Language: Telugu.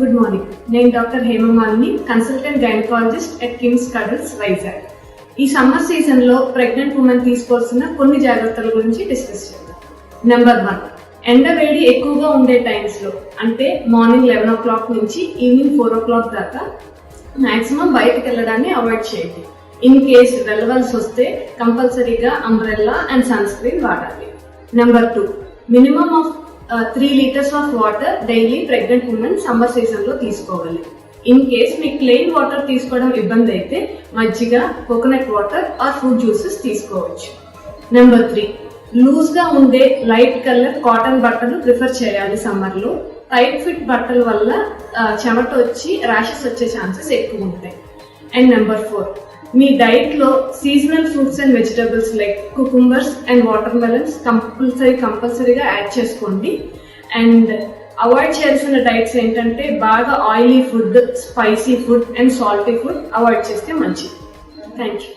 గుడ్ మార్నింగ్ నేను doctor Hemamalini consultant gynaecologist at KIMS cuddles Vizag ఈ సమ్మర్ సీజన్లో ప్రెగ్నెంట్ ఉమెన్ తీసుకోవాల్సిన కొన్ని జాగ్రత్తల గురించి డిస్కస్ చేద్దాం. నెంబర్ వన్ ఎండ వేడి ఎక్కువగా ఉండే టైమ్స్లో అంటే మార్నింగ్ లెవెన్ ఓ క్లాక్ నుంచి ఈవినింగ్ ఫోర్ ఓ క్లాక్ దాకా మాక్సిమం బయటకు వెళ్ళడాన్ని అవాయిడ్ చేయండి. ఇన్ కేస్ వెళ్ళవలసి వస్తే కంపల్సరీగా అంబ్రెల్లా అండ్ సన్ స్క్రీన్ వాడాలి. Number two minimum of three litres of water daily pregnant women summer సీజన్లో తీసుకోవాలి. ఇన్ కేస్ మీకు ప్లెయిన్ వాటర్ తీసుకోవడం ఇబ్బంది అయితే మజ్జిగ coconut water or fruit juices తీసుకోవచ్చు. నెంబర్ త్రీ లూజ్గా ఉండే లైట్ కలర్ కాటన్ బట్టలు ప్రిఫర్ చేయాలి సమ్మర్లో. టైట్ ఫిట్ బట్టల వల్ల చెమట వచ్చి ర్యాషెస్ వచ్చే ఛాన్సెస్ ఎక్కువ ఉంటాయి. అండ్ నెంబర్ ఫోర్ మీ డైట్లో seasonal fruits and vegetables like cucumbers and watermelons compulsory కంపల్సరీగా యాడ్ చేసుకోండి. అండ్ అవాయిడ్ చేయాల్సిన డైట్స్ ఏంటంటే బాగా oily food spicy food and salty food avoid చేస్తే మంచిది. Thank you